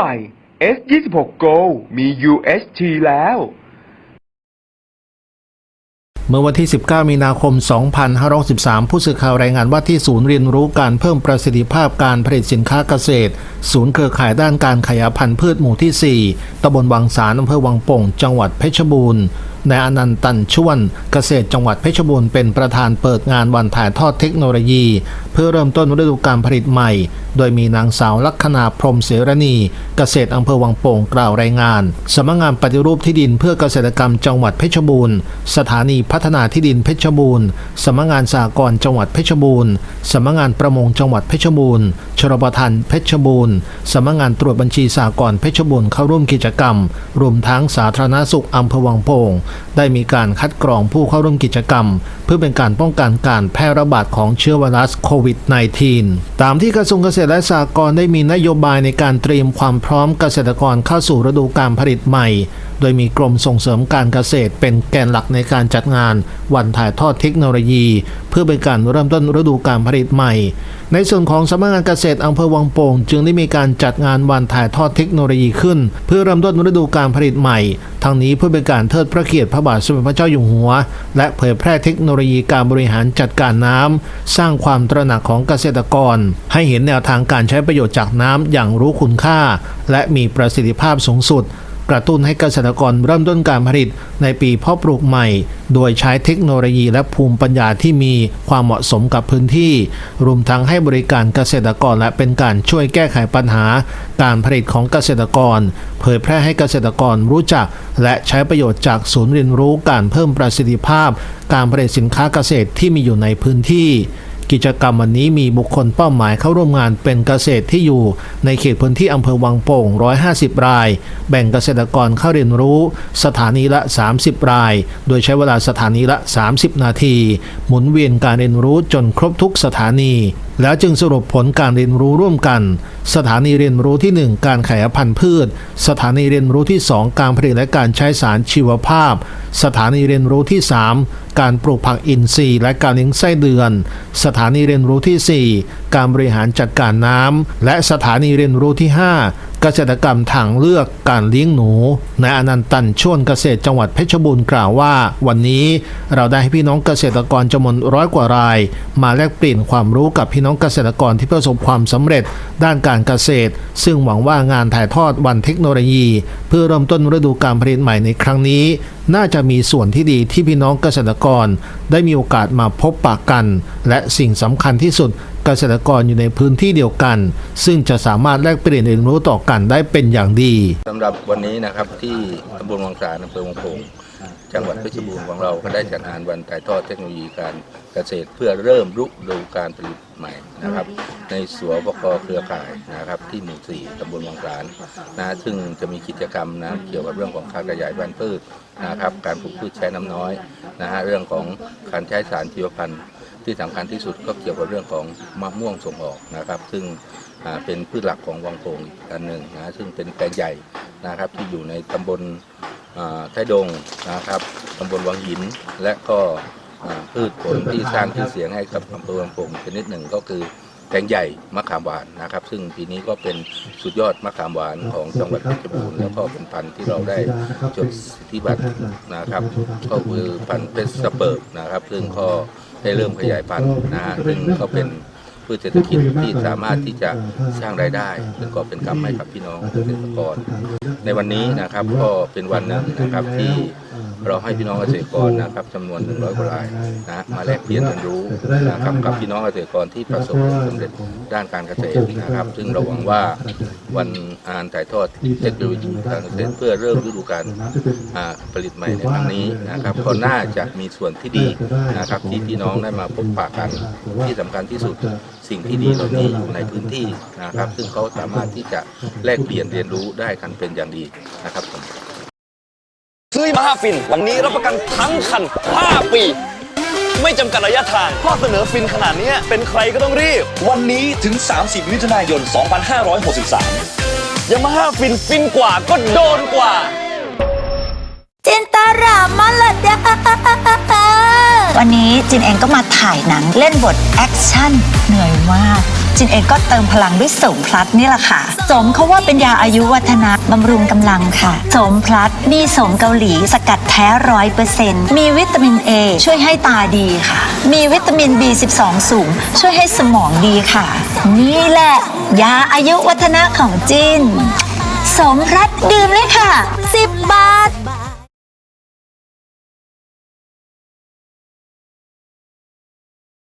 ม่ S26 Go มี UHT แล้ว เมื่อวันที่ 19 มีนาคม 2563 ผู้สื่อข่าวรายงานว่าที่ศูนย์เรียนรู้การเพิ่มประสิทธิภาพการผลิตสินค้าเกษตร ศูนย์เครือข่ายด้านการขยายพันธุ์พืชหมู่ที่ 4ตำบลวังสารอำเภอวังโป่ง จังหวัดเพชรบูรณ์ นายอนันต์ตันชวนเกษตรจังหวัดเพชรบูรณ์เป็นประธานเปิดงานวันถ่ายทอดเทคโนโลยี เพื่อเริ่มต้นฤดูการผลิตใหม่ โดยมีนางสาวลัคนาพรมเสรณีเกษตรอำเภอวังโป่งกล่าวรายงานสำนักงานปฏิรูปที่ดินเพื่อเกษตรกรรมจังหวัดเพชรบูรณ์ สถานีพัฒนาที่ดินเพชรบูรณ์สำนักงานสหกรจังหวัดเพชรบูรณ์สำนักงานประมงจังหวัดเพชรบูรณ์ชลประทานเพชรบูรณ์สำนักงานตรวจบัญชีสหกรเพชรบูรณ์เข้าร่วมกิจกรรม รวมทั้งสาธารณสุขอำเภอวังโป่งได้มีการคัดกรองผู้เข้าร่วมกิจกรรม เพื่อเป็นการป้องกันการแพร่ระบาดของเชื้อไวรัสโควิด -19 ตามที่กระทรวงเกษตรและสหกรณ์ได้มีนโยบายในการเตรียมความพร้อมเกษตรกรเข้าสู่ฤดูการผลิตใหม่ โดยมีกรมส่งเสริมการเกษตรเป็นแกนหลักในการจัดงานวันถ่ายทอดเทคโนโลยี เพื่อเป็นการเริ่มต้นฤดูการผลิตใหม่ ในส่วนของสำนักงานเกษตรอำเภอวังโป่งจึงได้มีการจัดงานวันถ่ายทอดเทคโนโลยีขึ้น เพื่อเริ่มต้นฤดูการผลิตใหม่ ทั้งนี้เพื่อเป็นการเทิดพระเกียรติพระบาทสมเด็จพระเจ้าอยู่หัว และเผยแพร่เทคโนโลยีการบริหารจัดการน้ำสร้างความตระหนักของเกษตรกร ให้เห็นแนวทางการใช้ประโยชน์จากน้ำอย่างรู้คุณค่า และมีประสิทธิภาพสูงสุด กระตุ้นให้เกษตรกรเริ่มต้นการผลิตในปีเพาะปลูกใหม่ โดยใช้เทคโนโลยีและภูมิปัญญาที่มีความเหมาะสมกับพื้นที่ รวมทั้งให้บริการเกษตรกรและเป็นการช่วยแก้ไขปัญหา การผลิตของเกษตรกร เผยแพร่ให้เกษตรกรรู้จัก และใช้ประโยชน์จากศูนย์เรียนรู้การเพิ่มประสิทธิภาพ การผลิตสินค้าเกษตรที่มีอยู่ในพื้นที่ กิจกรรมวันนี้มีบุคคลเป้าหมายเข้าร่วมงานเป็นเกษตรที่อยู่ในเขตพื้นที่อำเภอวังโป่ง 150 ราย แบ่งเกษตรกรเข้าเรียนรู้ สถานีละ 30 ราย โดยใช้เวลาสถานีละ 30 นาที หมุนเวียนการเรียนรู้จนครบทุกสถานีแล้วจึงสรุปผลการเรียนรู้ร่วมกัน สถานีเรียนรู้ที่ 1 การขยายพันธุ์พืช สถานีเรียนรู้ที่ 2 การผลิตและการใช้สารชีวภาพ สถานีเรียนรู้ที่ 3 การปลูกผักอินทรีย์ และการเลี้ยงไส้เดือน สถานีเรียนรู้ที่ 4 การบริหารจัดการน้ำและสถานีเรียนรู้ที่ 5 เกษตรกรรมทางเลือกการเลี้ยงหนูนายอนันตันชวนเกษตรจังหวัดเพชรบูรณ์กล่าวว่า วันนี้เราได้ให้พี่น้องเกษตรกรจำนวนร้อยกว่าราย มาแลกเปลี่ยนความรู้กับพี่น้องเกษตรกรที่ประสบความสำเร็จด้านการเกษตร ซึ่งหวังว่างานถ่ายทอดวันเทคโนโลยี เพื่อเริ่มต้นฤดูการผลิตใหม่ในครั้งนี้ น่าจะมีส่วนที่ดีที่พี่น้องเกษตรกร ได้มีโอกาสมาพบปะกัน และสิ่งสำคัญที่สุด เกษตรกรอยู่ในพื้นที่เดียวกัน ซึ่งจะสามารถแลกเปลี่ยนเรียนรู้ต่อกันได้เป็นอย่างดีสำหรับวันนี้นะครับที่ตำบลวังสารอำเภอวังโป่ง จังหวัดเพชรบูรณ์ของเราก็ได้จัดงานวันถ่ายทอดเทคโนโลยีการเกษตรเพื่อเริ่มรุกดูการผลิตใหม่นะครับ ในสวปกเครือข่ายนะครับ ที่หมู่สี่ตำบลวังสารนะซึ่งจะมีกิจกรรมนะเกี่ยวกับเรื่องของการขยายพันธุ์พืชนะครับการปลูกพืชใช้น้ำน้อยนะฮะเรื่องของการใช้สารชีวพันธุ์ที่สำคัญที่สุดก็เกี่ยวกับเรื่องของมะม่วงส่งออกนะครับ ซึ่งอ่าเป็นพืชหลักของวังโป่งอีกอันหนึ่งนะซึ่งเป็นแปลงใหญ่นะครับที่อยู่ในตำบล อ่าไทดงนะครับตำบลวังหิน และก็พืชผลที่สร้างชื่อเสียงให้กับอำเภอวังโป่งชนิดหนึ่งก็คือแตงใหญ่มะขามหวานนะครับ ซึ่งปีนี้ก็เป็นสุดยอดมะขามหวานของจังหวัดเพชรบูรณ์แล้วก็เป็นพันธุ์ที่เราได้จดสิทธิบัตรนะครับ ก็คือพันธุ์เพชรสเปิร์กนะครับ ซึ่งก็ได้เริ่มขยายพันธุ์นะฮะซึ่งก็เป็น พืชเศรษฐกิจที่สามารถที่จะสร้างรายได้ซึ่งก็เป็นกำให้กับพี่น้องเกษตรกรในวันนี้นะครับก็เป็นวันหนึ่งนะครับที่เราให้พี่น้องเกษตรกรนะครับจำนวน 100กว่ารายนะมาแลกเปลี่ยนเรียนรู้นะครับกับพี่น้องเกษตรกรที่ประสบความสำเร็จด้านการเกษตรนะครับ ซึ่งเราหวังว่าวันอ่านถ่ายทอดเทคโนโลยีการเกษตรเพื่อเริ่มฤดูกาลผลิตใหม่ในครั้งนี้นะครับก็น่าจะมีส่วนที่ดีนะครับที่พี่น้องได้มาพบปะกันที่สำคัญที่สุดสิ่งที่ดีเหล่านี้อยู่ในพื้นที่นะครับ ซึ่งเขาสามารถที่จะแลกเปลี่ยนเรียนรู้ได้กันเป็นอย่างดีนะครับ ซื้อมาห้าฟิน วันนี้รับประกันทั้งคัน 5 ปี ไม่จำกัดระยะทางข้อเสนอฟินขนาดเนี้ยเป็นใครก็ต้องรีบ วันนี้ถึง 30มิถุนายน 2563ยังมาห้าฟินฟินกว่าก็โดนกว่า จินตารามาละเด้อวันนี้จินเองก็มาถ่ายหนังเล่นบทแอคชั่นเหนื่อยมาก จินเองก็เติมพลังด้วยสมพลัดนี่แหละค่ะ สมเขาว่าเป็นยาอายุวัฒนะบำรุงกำลังค่ะ สมพลัดมีสมเกาหลีสกัดแท้ร้อยเปอร์เซ็นต์มีวิตามิน A ช่วยให้ตาดีค่ะ มีวิตามิน B12 สูง ช่วยให้สมองดีค่ะ นี่แหละ ยาอายุวัฒนะของจินสมพลัดดื่มเลยค่ะ 10 บาท